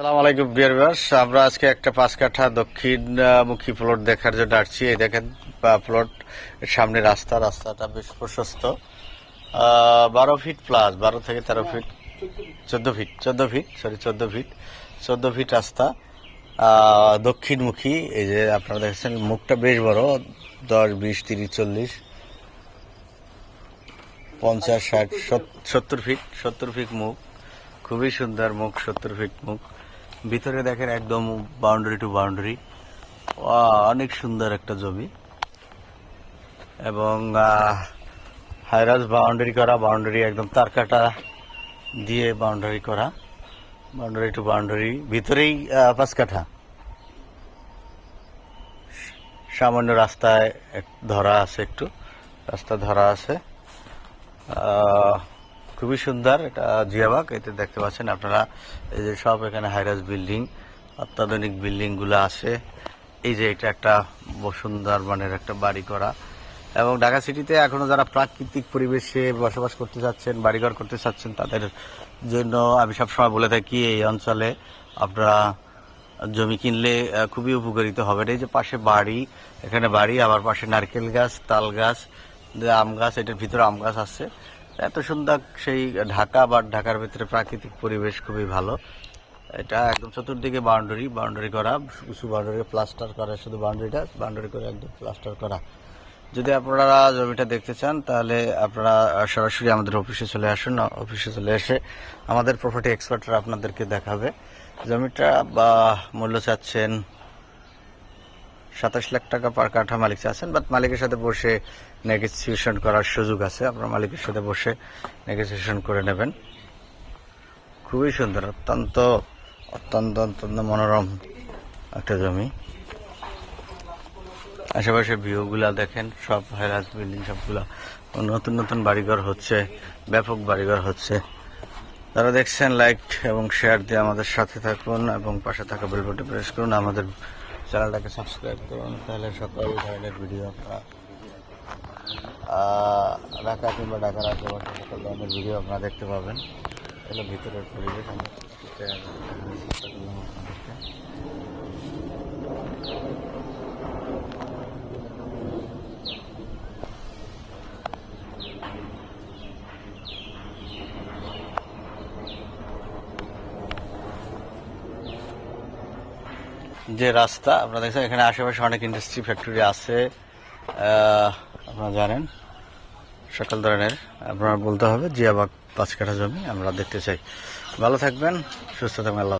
সালাম আলাইকুম dear viewers আমরা আজকে একটা পাঁচ কাঠা দক্ষিণমুখী প্লট দেখার জন্য আসছি। এই দেখেন প্লট সামনে রাস্তা রাস্তাটা বেশ প্রশস্ত। বারো ফিট প্লাস বারো থেকে তেরো ফিট চোদ্দ ফিট চোদ্দ ফিট সরি চোদ্দ ফিট চোদ্দ ফিট রাস্তা। দক্ষিণমুখী এই যে আপনারা দেখেছেন মুখটা বেশ বড় দশ বিশ তিরিশ চল্লিশ পঞ্চাশ ষাট সত্তর ফিট সত্তর ফিট মুখ। খুবই সুন্দর মুখ সত্তর ফিট মুখ। ভিতরে দেখেন একদম বাউন্ডারি টু বাউন্ডারি অনেক সুন্দর একটা জমি। এবং হাইরাজ বাউন্ডারি করা বাউন্ডারি একদম তার কাটা দিয়ে বাউন্ডারি করা। বাউন্ডারি টু বাউন্ডারি ভিতরেই পাঁচ কাঠা। সামান্য রাস্তায় ধরা আছে একটু। রাস্তা ধরা আছে। খুবই সুন্দর, এটা জিয়াবাগ এতে দেখতে পাচ্ছেন আপনারা, এই যে সব এখানে হাইরাস বিল্ডিং অত্যাধুনিক বিল্ডিংগুলো আছে। এই যে এটা একটা সুন্দর মানের একটা বাড়ি করা। এবং ঢাকা সিটিতে এখনও যারা প্রাকৃতিক পরিবেশে বসবাস করতে চাচ্ছেন, বাড়িঘর করতে চাচ্ছেন, তাদের জন্য আমি সবসময় বলে থাকি, এই অঞ্চলে আপনারা জমি কিনলে খুবই উপকারিত হবে। এই যে পাশে বাড়ি, এখানে বাড়ি, আবার পাশে নারকেল গাছ, তাল গাছ আম গাছ, এটার ভিতরে আম গাছ আছে। এত সুন্দর সেই ঢাকা বা ঢাকার ভিতরে প্রাকৃতিক পরিবেশ খুবই ভালো। এটা একদম চতুর্দিকে বাউন্ডারি বাউন্ডারি করা কিছু বাউন্ডারি, প্লাস্টার করা, শুধু বাউন্ডারিটা, বাউন্ডারি করে একদম প্লাস্টার করা। যদি আপনারা জমিটা দেখতে চান, তাহলে আপনারা সরাসরি আমাদের অফিসে চলে আসুন। অফিসে চলে এসে আমাদের প্রপার্টি এক্সপার্টরা আপনাদেরকে দেখাবে। জমিটা বা মূল্য চাচ্ছেন সাতাশ লাখ টাকা পার কাঠা মালিক চাচ্ছেন বাট মালিকের সাথে বসে নেগোসিয়েশন করার সুযোগ আছে। আপনার মালিকের সাথে বসে নেগোসিয়েশন করে নেবেন। খুবই সুন্দর, অত্যন্ত অত্যন্ত অত্যন্ত মনোরম একটা জমি। আশেপাশে ভিউগুলা দেখেন, সব হাইরাজ বিল্ডিং, সবগুলা। নতুন নতুন বাড়িঘর হচ্ছে, ব্যাপক বাড়িঘর হচ্ছে। তারা দেখছেন লাইক এবং শেয়ার দিয়ে আমাদের সাথে থাকুন এবং পাশে থাকা বেল বাটন প্রেস করুন। আমাদের চ্যানেলটাকে সাবস্ক্রাইব করুন, তাহলে সকল ধরনের ভিডিও আপনারা ঢাকা কিংবা ঢাকার আশেপাশে সকল ধরনের ভিডিও আপনারা দেখতে পাবেন। এগুলো ভিতরের পরিবেশ, আমি আপনাদেরকে যে রাস্তা, আপনারা দেখছেন এখানে আশেপাশে অনেক ইন্ডাস্ট্রি ফ্যাক্টরি আছে। আপনারা জানেন, সকল ধরনের, আপনারা বলতে হবে, জিয়াবাগ পাঁচ কাঠা জমি, আমরা দেখতে চাই। ভালো থাকবেন, সুস্থ থাকবেন, আল্লাহ